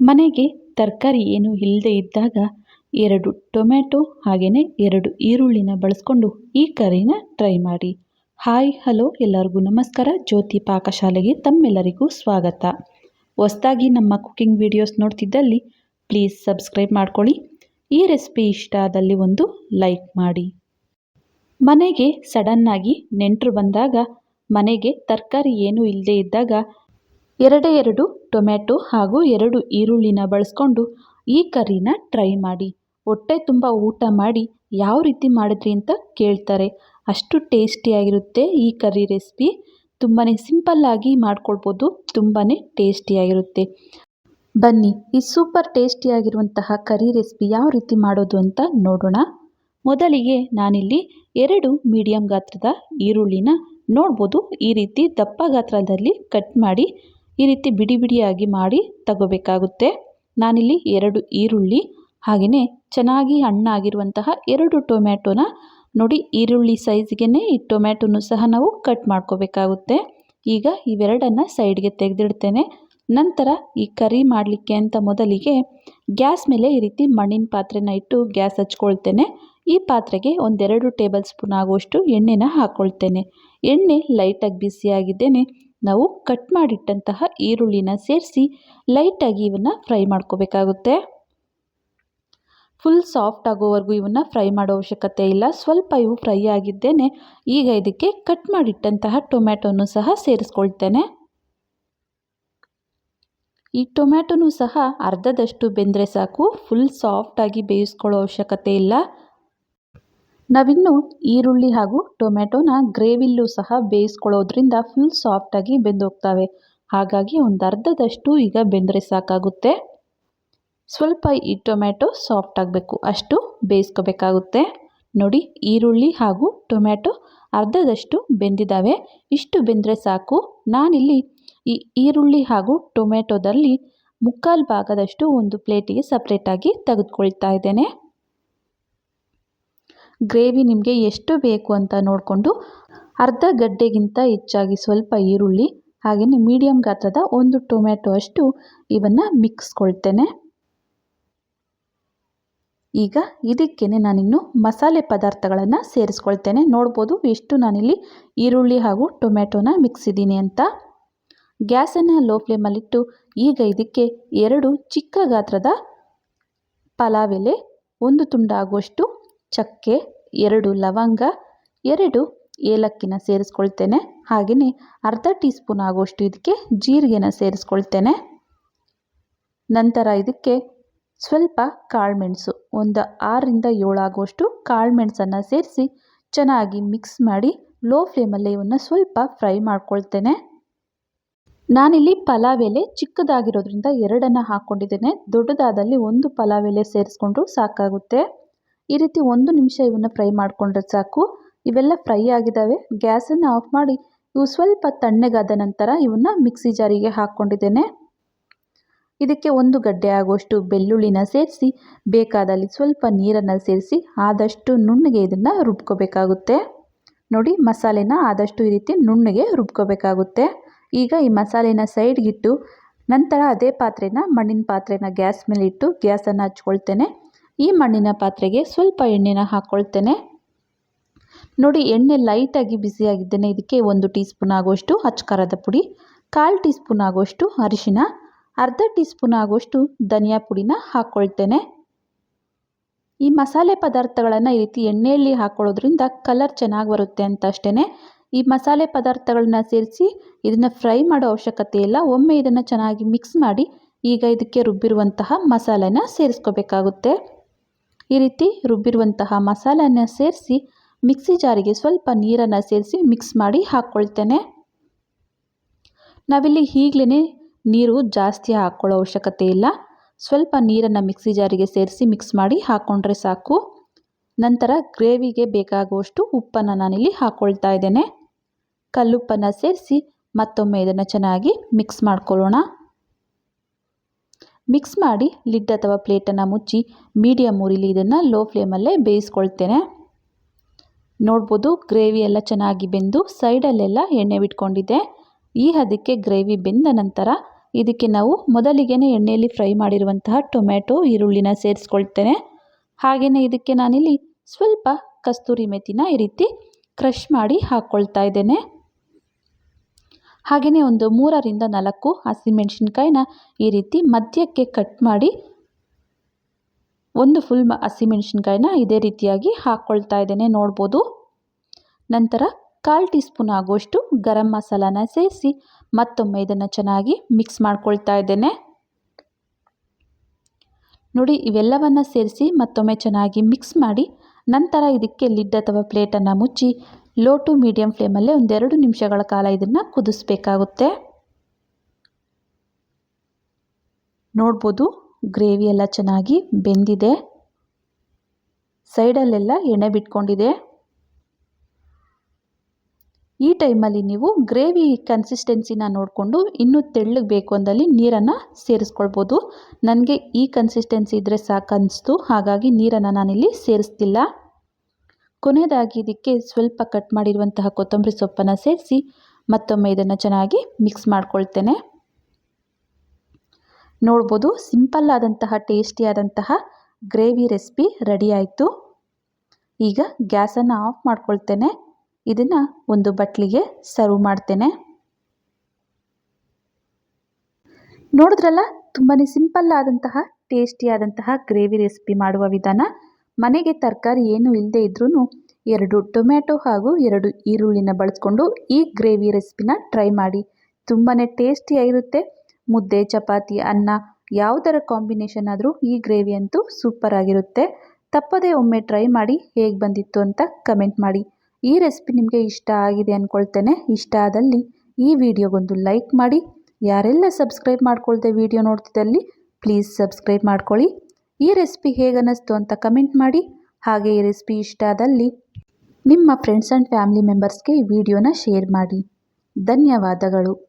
ಮನೆಗೆ ತರಕಾರಿ ಏನು ಇಲ್ಲದೆ ಇದ್ದಾಗ ಎರಡು ಟೊಮೆಟೊ ಹಾಗೆಯೇ ಎರಡು ಈರುಳ್ಳಿನ ಬಳಸ್ಕೊಂಡು ಈ ಕರಿನ ಟ್ರೈ ಮಾಡಿ. ಹಾಯ್ ಹಲೋ ಎಲ್ಲರಿಗೂ ನಮಸ್ಕಾರ. ಜ್ಯೋತಿ ಪಾಕಶಾಲೆಗೆ ತಮ್ಮೆಲ್ಲರಿಗೂ ಸ್ವಾಗತ. ಹೊಸ್ದಾಗಿ ನಮ್ಮ ಕುಕ್ಕಿಂಗ್ ವಿಡಿಯೋಸ್ ನೋಡ್ತಿದ್ದಲ್ಲಿ ಪ್ಲೀಸ್ ಸಬ್ಸ್ಕ್ರೈಬ್ ಮಾಡ್ಕೊಳ್ಳಿ. ಈ ರೆಸಿಪಿ ಇಷ್ಟ ಆದಲ್ಲಿ ಒಂದು ಲೈಕ್ ಮಾಡಿ. ಮನೆಗೆ ಸಡನ್ನಾಗಿ ನೆಂಟರು ಬಂದಾಗ ಮನೆಗೆ ತರಕಾರಿ ಏನೂ ಇಲ್ಲದೆ ಇದ್ದಾಗ ಎರಡೇ ಎರಡು ಟೊಮೆಟೊ ಹಾಗೂ ಎರಡು ಈರುಳ್ಳಿನ ಬಳಸ್ಕೊಂಡು ಈ ಕರಿನ ಟ್ರೈ ಮಾಡಿ. ಹೊಟ್ಟೆ ತುಂಬ ಊಟ ಮಾಡಿ ಯಾವ ರೀತಿ ಮಾಡಿದ್ರಿ ಅಂತ ಕೇಳ್ತಾರೆ. ಅಷ್ಟು ಟೇಸ್ಟಿಯಾಗಿರುತ್ತೆ ಈ ಕರಿ ರೆಸಿಪಿ. ತುಂಬಾ ಸಿಂಪಲ್ಲಾಗಿ ಮಾಡ್ಕೊಳ್ಬೋದು ತುಂಬಾ ಟೇಸ್ಟಿಯಾಗಿರುತ್ತೆ. ಬನ್ನಿ, ಈ ಸೂಪರ್ ಟೇಸ್ಟಿಯಾಗಿರುವಂತಹ ಕರಿ ರೆಸಿಪಿ ಯಾವ ರೀತಿ ಮಾಡೋದು ಅಂತ ನೋಡೋಣ. ಮೊದಲಿಗೆ ನಾನಿಲ್ಲಿ ಎರಡು ಮೀಡಿಯಂ ಗಾತ್ರದ ಈರುಳ್ಳಿನ ನೋಡ್ಬೋದು. ಈ ರೀತಿ ದಪ್ಪ ಗಾತ್ರದಲ್ಲಿ ಕಟ್ ಮಾಡಿ ಈ ರೀತಿ ಬಿಡಿ ಬಿಡಿಯಾಗಿ ಮಾಡಿ ತಗೋಬೇಕಾಗುತ್ತೆ. ನಾನಿಲ್ಲಿ ಎರಡು ಈರುಳ್ಳಿ ಹಾಗೆಯೇ ಚೆನ್ನಾಗಿ ಹಣ್ಣಾಗಿರುವಂತಹ ಎರಡು ಟೊಮ್ಯಾಟೋನ ನೋಡಿ ಈರುಳ್ಳಿ ಸೈಜ್ಗೆ ಈ ಟೊಮ್ಯಾಟೋನು ಸಹ ನಾವು ಕಟ್ ಮಾಡ್ಕೋಬೇಕಾಗುತ್ತೆ. ಈಗ ಇವೆರಡನ್ನು ಸೈಡ್ಗೆ ತೆಗೆದಿಡ್ತೇನೆ. ನಂತರ ಈ ಕರಿ ಮಾಡಲಿಕ್ಕೆ ಅಂತ ಮೊದಲಿಗೆ ಗ್ಯಾಸ್ ಮೇಲೆ ಈ ರೀತಿ ಮಣ್ಣಿನ ಪಾತ್ರೆನ ಇಟ್ಟು ಗ್ಯಾಸ್ ಹಚ್ಕೊಳ್ತೇನೆ. ಈ ಪಾತ್ರೆಗೆ ಒಂದೆರಡು ಟೇಬಲ್ ಸ್ಪೂನ್ ಆಗುವಷ್ಟು ಎಣ್ಣೆನ ಹಾಕ್ಕೊಳ್ತೇನೆ ಎಣ್ಣೆ ಲೈಟಾಗಿ ಬಿಸಿಯಾಗಿದ್ದೇನೆ. ನಾವು ಕಟ್ ಮಾಡಿಟ್ಟಂತಹ ಈರುಳ್ಳಿನ ಸೇರಿಸಿ ಲೈಟಾಗಿ ಇವನ್ನು ಫ್ರೈ ಮಾಡ್ಕೋಬೇಕಾಗುತ್ತೆ. ಫುಲ್ ಸಾಫ್ಟ್ ಆಗೋವರೆಗೂ ಇವನ್ನು ಫ್ರೈ ಮಾಡೋ ಅವಶ್ಯಕತೆ ಇಲ್ಲ. ಸ್ವಲ್ಪ ಇವು ಫ್ರೈ ಆಗಿದ್ದೇನೆ, ಈಗ ಇದಕ್ಕೆ ಕಟ್ ಮಾಡಿಟ್ಟಂತಹ ಟೊಮ್ಯಾಟೊನು ಸಹ ಸೇರಿಸ್ಕೊಳ್ತೇನೆ. ಈ ಟೊಮ್ಯಾಟೊನು ಸಹ ಅರ್ಧದಷ್ಟು ಬೆಂದರೆ ಸಾಕು. ಫುಲ್ ಸಾಫ್ಟಾಗಿ ಬೇಯಿಸ್ಕೊಳ್ಳೋ ಅವಶ್ಯಕತೆ ಇಲ್ಲ. ನಾವಿನ್ನು ಈರುಳ್ಳಿ ಹಾಗೂ ಟೊಮೆಟೊನ ಗ್ರೇವಿಲ್ಲೂ ಸಹ ಬೇಯಿಸ್ಕೊಳ್ಳೋದ್ರಿಂದ ಫುಲ್ ಸಾಫ್ಟಾಗಿ ಬೆಂದೋಗ್ತವೆ. ಹಾಗಾಗಿ ಒಂದು ಅರ್ಧದಷ್ಟು ಈಗ ಬೆಂದರೆ ಸಾಕಾಗುತ್ತೆ. ಸ್ವಲ್ಪ ಈ ಟೊಮೆಟೊ ಸಾಫ್ಟ್ ಆಗಬೇಕು. ಅಷ್ಟು ಬೇಯಿಸ್ಕೋಬೇಕಾಗುತ್ತೆ. ನೋಡಿ, ಈರುಳ್ಳಿ ಹಾಗೂ ಟೊಮೆಟೊ ಅರ್ಧದಷ್ಟು ಬೆಂದಿದ್ದಾವೆ ಇಷ್ಟು ಬೆಂದರೆ ಸಾಕು. ನಾನಿಲ್ಲಿ ಈ ಈರುಳ್ಳಿ ಹಾಗೂ ಟೊಮೆಟೊದಲ್ಲಿ ಮುಕ್ಕಾಲು ಭಾಗದಷ್ಟು ಒಂದು ಪ್ಲೇಟಿಗೆ ಸಪ್ರೇಟಾಗಿ ತೆಗೆದುಕೊಳ್ತಾ ಇದ್ದೇನೆ. ಗ್ರೇವಿ ನಿಮಗೆ ಎಷ್ಟು ಬೇಕು ಅಂತ ನೋಡಿಕೊಂಡು ಅರ್ಧ ಗಡ್ಡೆಗಿಂತ ಹೆಚ್ಚಾಗಿ ಸ್ವಲ್ಪ ಈರುಳ್ಳಿ, ಹಾಗೆಯೇ ಮೀಡಿಯಮ್ ಗಾತ್ರದ ಒಂದು ಟೊಮೆಟೊ ಅಷ್ಟು ಇವನ್ನು ಮಿಕ್ಸ್ಕೊಳ್ತೇನೆ ಈಗ ಇದಕ್ಕೇ ನಾನಿನ್ನು ಮಸಾಲೆ ಪದಾರ್ಥಗಳನ್ನು ಸೇರಿಸ್ಕೊಳ್ತೇನೆ. ನೋಡ್ಬೋದು ಎಷ್ಟು ನಾನಿಲ್ಲಿ ಈರುಳ್ಳಿ ಹಾಗೂ ಟೊಮೆಟೊನ ಮಿಕ್ಸಿದ್ದೀನಿ ಅಂತ. ಗ್ಯಾಸನ್ನು ಲೋ ಫ್ಲೇಮಲ್ಲಿಟ್ಟು ಈಗ ಇದಕ್ಕೆ ಎರಡು ಚಿಕ್ಕ ಗಾತ್ರದ ಪಲಾವ್ ಎಲೆ, ಒಂದು ತುಂಡಾಗುವಷ್ಟು ಚಕ್ಕೆ, ಎರಡು ಲವಂಗ, ಎರಡು ಏಲಕ್ಕಿನ ಸೇರಿಸ್ಕೊಳ್ತೇನೆ. ಹಾಗೆಯೇ ಅರ್ಧ ಟೀ ಸ್ಪೂನ್ ಆಗುವಷ್ಟು ಇದಕ್ಕೆ ಜೀರಿಗೆನ ಸೇರಿಸ್ಕೊಳ್ತೇನೆ. ನಂತರ ಇದಕ್ಕೆ ಸ್ವಲ್ಪ ಕಾಳುಮೆಣಸು, ಒಂದು ಆರರಿಂದ ಏಳಾಗುವಷ್ಟು ಕಾಳುಮೆಣಸನ್ನು ಸೇರಿಸಿ ಚೆನ್ನಾಗಿ ಮಿಕ್ಸ್ ಮಾಡಿ ಲೋ ಫ್ಲೇಮಲ್ಲಿ ಇವನ್ನು ಸ್ವಲ್ಪ ಫ್ರೈ ಮಾಡ್ಕೊಳ್ತೇನೆ. ನಾನಿಲ್ಲಿ ಪಲಾವ್ ಎಲೆ ಚಿಕ್ಕದಾಗಿರೋದ್ರಿಂದ ಎರಡನ್ನು ಹಾಕ್ಕೊಂಡಿದ್ದೇನೆ. ದೊಡ್ಡದಾದಲ್ಲಿ ಒಂದು ಪಲಾವ್ ಎಲೆ ಸೇರಿಸ್ಕೊಂಡ್ರೂ ಸಾಕಾಗುತ್ತೆ. ಈ ರೀತಿ ಒಂದು ನಿಮಿಷ ಇವನ್ನು ಫ್ರೈ ಮಾಡಿಕೊಂಡ್ರೆ ಸಾಕು. ಇವೆಲ್ಲ ಫ್ರೈ ಆಗಿದ್ದಾವೆ. ಗ್ಯಾಸನ್ನು ಆಫ್ ಮಾಡಿ ಇವು ಸ್ವಲ್ಪ ತಣ್ಣಗಾದ ನಂತರ ಇವನ್ನು ಮಿಕ್ಸಿ ಜಾರಿಗೆ ಹಾಕ್ಕೊಂಡಿದ್ದೇನೆ. ಇದಕ್ಕೆ ಒಂದು ಗಡ್ಡೆ ಆಗುವಷ್ಟು ಬೆಳ್ಳುಳ್ಳಿನ ಸೇರಿಸಿ, ಬೇಕಾದಲ್ಲಿ ಸ್ವಲ್ಪ ನೀರನ್ನು ಸೇರಿಸಿ ಆದಷ್ಟು ನುಣ್ಣಗೆ ಇದನ್ನು ರುಬ್ಕೋಬೇಕಾಗುತ್ತೆ. ನೋಡಿ, ಮಸಾಲೆನ ಆದಷ್ಟು ಈ ರೀತಿ ನುಣ್ಣಗೆ ರುಬ್ಕೋಬೇಕಾಗುತ್ತೆ. ಈಗ ಈ ಮಸಾಲೆನ ಸೈಡ್ಗಿಟ್ಟು ನಂತರ ಅದೇ ಪಾತ್ರೆನ ಮಣ್ಣಿನ ಪಾತ್ರೆನ ಗ್ಯಾಸ್ ಮೇಲೆ ಇಟ್ಟು ಗ್ಯಾಸನ್ನು ಹಚ್ಕೊಳ್ತೇನೆ. ಈ ಮಣ್ಣಿನ ಪಾತ್ರೆಗೆ ಸ್ವಲ್ಪ ಎಣ್ಣೆನ ಹಾಕ್ಕೊಳ್ತೇನೆ ನೋಡಿ, ಎಣ್ಣೆ ಲೈಟಾಗಿ ಬಿಸಿಯಾಗಿದ್ದೇನೆ. ಇದಕ್ಕೆ ಒಂದು ಟೀ ಸ್ಪೂನ್ ಆಗುವಷ್ಟು ಹಚ್ಕಾರದ ಪುಡಿ, ಕಾಲು ಟೀ ಸ್ಪೂನ್ ಆಗುವಷ್ಟು ಅರಿಶಿನ, ಅರ್ಧ ಟೀ ಸ್ಪೂನ್ ಆಗುವಷ್ಟು ಧನಿಯಾ ಪುಡಿನ ಹಾಕ್ಕೊಳ್ತೇನೆ ಈ ಮಸಾಲೆ ಪದಾರ್ಥಗಳನ್ನು ಈ ರೀತಿ ಎಣ್ಣೆಯಲ್ಲಿ ಹಾಕ್ಕೊಳ್ಳೋದ್ರಿಂದ ಕಲರ್ ಚೆನ್ನಾಗಿ ಬರುತ್ತೆ ಅಂತ ಅಷ್ಟೇ ಈ ಮಸಾಲೆ ಪದಾರ್ಥಗಳನ್ನ ಸೇರಿಸಿ ಇದನ್ನು ಫ್ರೈ ಮಾಡೋ ಅವಶ್ಯಕತೆ ಇಲ್ಲ. ಒಮ್ಮೆ ಇದನ್ನು ಚೆನ್ನಾಗಿ ಮಿಕ್ಸ್ ಮಾಡಿ ಈಗ ಇದಕ್ಕೆ ರುಬ್ಬಿರುವಂತಹ ಮಸಾಲೆನ ಸೇರಿಸ್ಕೋಬೇಕಾಗುತ್ತೆ. ಈ ರೀತಿ ರುಬ್ಬಿರುವಂತಹ ಮಸಾಲೆಯನ್ನು ಸೇರಿಸಿ ಮಿಕ್ಸಿ ಜಾರಿಗೆ ಸ್ವಲ್ಪ ನೀರನ್ನು ಸೇರಿಸಿ ಮಿಕ್ಸ್ ಮಾಡಿ ಹಾಕ್ಕೊಳ್ತೇನೆ. ನಾವಿಲ್ಲಿ ಈಗಲೇ ನೀರು ಜಾಸ್ತಿ ಹಾಕ್ಕೊಳ್ಳೋ ಅವಶ್ಯಕತೆ ಇಲ್ಲ. ಸ್ವಲ್ಪ ನೀರನ್ನು ಮಿಕ್ಸಿ ಜಾರಿಗೆ ಸೇರಿಸಿ ಮಿಕ್ಸ್ ಮಾಡಿ ಹಾಕ್ಕೊಂಡ್ರೆ ಸಾಕು. ನಂತರ ಗ್ರೇವಿಗೆ ಬೇಕಾಗುವಷ್ಟು ಉಪ್ಪನ್ನು ನಾನಿಲ್ಲಿ ಹಾಕ್ಕೊಳ್ತಾ ಇದ್ದೇನೆ. ಕಲ್ಲುಪ್ಪನ್ನು ಸೇರಿಸಿ ಮತ್ತೊಮ್ಮೆ ಇದನ್ನು ಚೆನ್ನಾಗಿ ಮಿಕ್ಸ್ ಮಾಡ್ಕೊಳ್ಳೋಣ. ಮಿಕ್ಸ್ ಮಾಡಿ ಲಿಡ್ ಅಥವಾ ಪ್ಲೇಟನ್ನು ಮುಚ್ಚಿ ಮೀಡಿಯಮ್ ಉರಿಲಿ ಇದನ್ನು ಲೋ ಫ್ಲೇಮಲ್ಲೇ ಬೇಯಿಸ್ಕೊಳ್ತೇನೆ. ನೋಡ್ಬೋದು ಗ್ರೇವಿ ಎಲ್ಲ ಚೆನ್ನಾಗಿ ಬೆಂದು ಸೈಡಲ್ಲೆಲ್ಲ ಎಣ್ಣೆ ಬಿಟ್ಕೊಂಡಿದೆ. ಈ ಹದಕ್ಕೆ ಗ್ರೇವಿ ಬೆಂದ ನಂತರ ಇದಕ್ಕೆ ನಾವು ಮೊದಲಿಗೆ ಎಣ್ಣೆಯಲ್ಲಿ ಫ್ರೈ ಮಾಡಿರುವಂತಹ ಟೊಮ್ಯಾಟೊ, ಈರುಳ್ಳಿನ ಸೇರಿಸ್ಕೊಳ್ತೇನೆ. ಹಾಗೆಯೇ ಇದಕ್ಕೆ ನಾನಿಲ್ಲಿ ಸ್ವಲ್ಪ ಕಸ್ತೂರಿ ಮೆಥಿನ ಈ ರೀತಿ ಕ್ರಷ್ ಮಾಡಿ ಹಾಕ್ಕೊಳ್ತಾ ಇದ್ದೇನೆ. ಹಾಗೆಯೇ ಒಂದು ಮೂರರಿಂದ ನಾಲ್ಕು ಹಸಿಮೆಣಸಿನ್ಕಾಯಿನ ಈ ರೀತಿ ಮಧ್ಯಕ್ಕೆ ಕಟ್ ಮಾಡಿ ಒಂದು ಫುಲ್ ಹಸಿಮೆಣಸಿನ್ಕಾಯಿನ ಇದೇ ರೀತಿಯಾಗಿ ಹಾಕ್ಕೊಳ್ತಾ ಇದ್ದೇನೆ, ನೋಡ್ಬೋದು. ನಂತರ ಕಾಲು ಟೀ ಸ್ಪೂನ್ ಆಗುವಷ್ಟು ಗರಂ ಮಸಾಲಾನ ಸೇರಿಸಿ ಮತ್ತೊಮ್ಮೆ ಇದನ್ನು ಚೆನ್ನಾಗಿ ಮಿಕ್ಸ್ ಮಾಡ್ಕೊಳ್ತಾ ಇದ್ದೇನೆ. ನೋಡಿ, ಇವೆಲ್ಲವನ್ನು ಸೇರಿಸಿ ಮತ್ತೊಮ್ಮೆ ಚೆನ್ನಾಗಿ ಮಿಕ್ಸ್ ಮಾಡಿ ನಂತರ ಇದಕ್ಕೆ ಲಿಡ್ ಅಥವಾ ಪ್ಲೇಟನ್ನು ಮುಚ್ಚಿ ಲೋ ಟು ಮೀಡಿಯಂ ಫ್ಲೇಮಲ್ಲೇ ಒಂದೆರಡು ನಿಮಿಷಗಳ ಕಾಲ ಇದನ್ನು ಕುದಿಸ್ಬೇಕಾಗುತ್ತೆ. ನೋಡ್ಬೋದು, ಗ್ರೇವಿ ಎಲ್ಲ ಚೆನ್ನಾಗಿ ಬೆಂದಿದೆ. ಸೈಡಲ್ಲೆಲ್ಲ ಎಣ್ಣೆ ಬಿಟ್ಕೊಂಡಿದೆ. ಈ ಟೈಮಲ್ಲಿ ನೀವು ಗ್ರೇವಿ ಕನ್ಸಿಸ್ಟೆನ್ಸಿನ ನೋಡಿಕೊಂಡು ಇನ್ನೂ ತೆಳ್ಳಗೆ ಬೇಕು ಅಂದಲ್ಲಿ ನೀರನ್ನು ಸೇರಿಸ್ಕೊಳ್ಬೋದು. ನನಗೆ ಈ ಕನ್ಸಿಸ್ಟೆನ್ಸಿ ಇದ್ದರೆ ಸಾಕು ಅನಿಸ್ತು ಹಾಗಾಗಿ ನೀರನ್ನು ನಾನಿಲ್ಲಿ ಸೇರಿಸ್ತಿಲ್ಲ. ಕೊನೆಯದಾಗಿ ಇದಕ್ಕೆ ಸ್ವಲ್ಪ ಕಟ್ ಮಾಡಿರುವಂತಹ ಕೊತ್ತಂಬರಿ ಸೊಪ್ಪನ್ನು ಸೇರಿಸಿ ಮತ್ತೊಮ್ಮೆ ಇದನ್ನು ಚೆನ್ನಾಗಿ ಮಿಕ್ಸ್ ಮಾಡ್ಕೊಳ್ತೇನೆ. ನೋಡ್ಬೋದು ಸಿಂಪಲ್ ಆದಂತಹ ಟೇಸ್ಟಿಯಾದಂತಹ ಗ್ರೇವಿ ರೆಸಿಪಿ ರೆಡಿ ಆಯಿತು. ಈಗ ಗ್ಯಾಸನ್ನು ಆಫ್ ಮಾಡ್ಕೊಳ್ತೇನೆ. ಇದನ್ನು ಒಂದು ಬಟ್ಲಿಗೆ ಸರ್ವ್ ಮಾಡ್ತೇನೆ. ನೋಡಿದ್ರಲ್ಲ ತುಂಬಾ ಸಿಂಪಲ್ ಆದಂತಹ ಟೇಸ್ಟಿಯಾದಂತಹ ಗ್ರೇವಿ ರೆಸಿಪಿ ಮಾಡುವ ವಿಧಾನ. ಮನೆಗೆ ತರಕಾರಿ ಏನು ಇಲ್ಲದೆ ಇದ್ರೂ ಎರಡು ಟೊಮ್ಯಾಟೊ ಹಾಗೂ ಎರಡು ಈರುಳ್ಳಿನ ಬಳಸ್ಕೊಂಡು ಈ ಗ್ರೇವಿ ರೆಸಿಪಿನ ಟ್ರೈ ಮಾಡಿ. ತುಂಬಾ ಟೇಸ್ಟಿಯಾಗಿರುತ್ತೆ. ಮುದ್ದೆ, ಚಪಾತಿ, ಅನ್ನ, ಯಾವುದರ ಕಾಂಬಿನೇಷನ್ ಆದರೂ ಈ ಗ್ರೇವಿ ಅಂತೂ ಸೂಪರ್ ಆಗಿರುತ್ತೆ. ತಪ್ಪದೇ ಒಮ್ಮೆ ಟ್ರೈ ಮಾಡಿ ಹೇಗೆ ಬಂದಿತ್ತು ಅಂತ ಕಮೆಂಟ್ ಮಾಡಿ. ಈ ರೆಸಿಪಿ ನಿಮಗೆ ಇಷ್ಟ ಆಗಿದೆ ಅಂದ್ಕೊಳ್ತೇನೆ ಇಷ್ಟ ಆದಲ್ಲಿ ಈ ವಿಡಿಯೋಗೊಂದು ಲೈಕ್ ಮಾಡಿ. ಯಾರೆಲ್ಲ ಸಬ್ಸ್ಕ್ರೈಬ್ ಮಾಡ್ಕೊಳ್ದೆ ವಿಡಿಯೋ ನೋಡ್ತಿದ್ದಲ್ಲಿ ಪ್ಲೀಸ್ ಸಬ್ಸ್ಕ್ರೈಬ್ ಮಾಡ್ಕೊಳ್ಳಿ. ಈ ರೆಸಿಪಿ ಹೇಗನ್ನಿಸ್ತು ಅಂತ ಕಮೆಂಟ್ ಮಾಡಿ. ಹಾಗೆ ಈ ರೆಸಿಪಿ ಇಷ್ಟ ಆದಲ್ಲಿ ನಿಮ್ಮ ಫ್ರೆಂಡ್ಸ್ ಆ್ಯಂಡ್ ಫ್ಯಾಮಿಲಿ ಮೆಂಬರ್ಸ್ಗೆ ಈ ವಿಡಿಯೋನ ಶೇರ್ ಮಾಡಿ. ಧನ್ಯವಾದಗಳು.